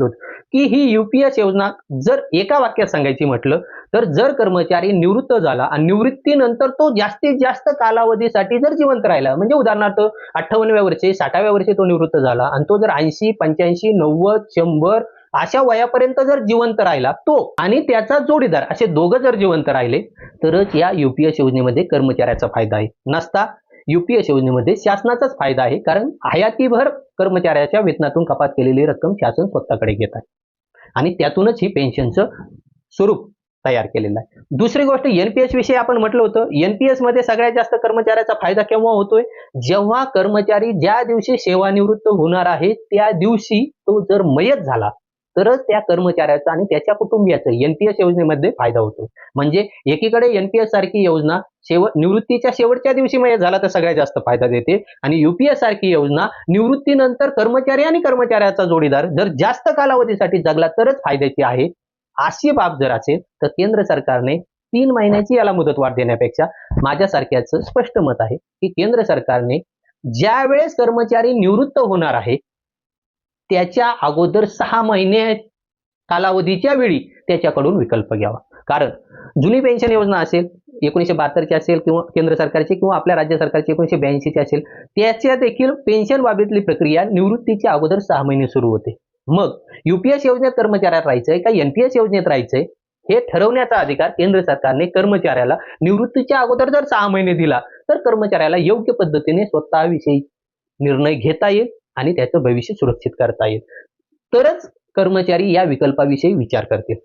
की ही युपीएस योजना जर एका वाक्यात सांगायची म्हटलं तर जर कर्मचारी निवृत्त झाला आणि निवृत्तीनंतर तो जास्तीत जास्त कालावधीसाठी जर जिवंत राहिला म्हणजे उदाहरणार्थ अठ्ठावन्नव्या वर्षी साठाव्या वर्षी तो निवृत्त झाला आणि तो जर ऐंशी पंच्याऐंशी नव्वद शंभर अशा वयापर्यंत जर जिवंत राहिला तो आणि त्याचा जोडीदार असे दोघं जर जिवंत राहिले तरच या युपीएस योजनेमध्ये कर्मचाऱ्याचा फायदा आहे. नसता युपीएस योजनेमध्ये शासनाचाच फायदा आहे कारण हयातीभर कर्मचाऱ्याच्या वेतनातून कपात केलेली रक्कम शासन स्वतःकडे घेत आहे. आणि त्यातूनच ही पेन्शनचं स्वरूप तयार केलेलं आहे. दुसरी गोष्ट एनपीएस विषयी आपण म्हटलं होतं एनपीएसमध्ये सगळ्यात जास्त कर्मचाऱ्याचा फायदा केव्हा होतोय? जेव्हा कर्मचारी ज्या दिवशी सेवानिवृत्त होणार आहे त्या दिवशी तो जर मयत झाला तरच त्या कर्मचाऱ्याचा आणि त्याच्या कुटुंबियाचा एनपीएस योजनेमध्ये फायदा होतो. म्हणजे एकीकडे एनपीएस सारखी योजना शेवट निवृत्तीच्या शेवटच्या दिवशी म्हणजे झाला तर सगळ्यात जास्त फायदा देते. आणि युपीएस सारखी योजना निवृत्तीनंतर कर्मचारी आणि कर्मचाऱ्याचा जोडीदार जर जास्त कालावधीसाठी जगला तरच फायद्याची आहे. अशी बाब जर असेल तर केंद्र सरकारने तीन महिन्याची याला मुदतवाढ देण्यापेक्षा माझ्यासारख्याचं स्पष्ट मत आहे की केंद्र सरकारने ज्या वेळेस कर्मचारी निवृत्त होणार आहे त्याच्या अगोदर सहा महिने कालावधीच्या वेळी त्याच्याकडून विकल्प घ्यावा. कारण जुनी पेन्शन योजना असेल एकोणीशे बहात्तरची असेल किंवा केंद्र सरकारची किंवा आपल्या राज्य सरकारची एकोणीशे ब्याऐंशीची असेल त्याच्या देखील पेन्शन बाबतीतली प्रक्रिया निवृत्तीच्या अगोदर सहा महिने सुरू होते. मग युपीएस योजनेत कर्मचाऱ्यात राहायचंय का एनपीएस योजनेत राहायचंय? हे ठरवण्याचा अधिकार केंद्र सरकारने कर्मचाऱ्याला निवृत्तीच्या अगोदर जर सहा महिने दिला तर कर्मचाऱ्याला योग्य पद्धतीने स्वतःविषयी निर्णय घेता येईल. आणि त्याचं भविष्य सुरक्षित करता येईल. तरच कर्मचारी या विकल्पाविषयी विचार करतील.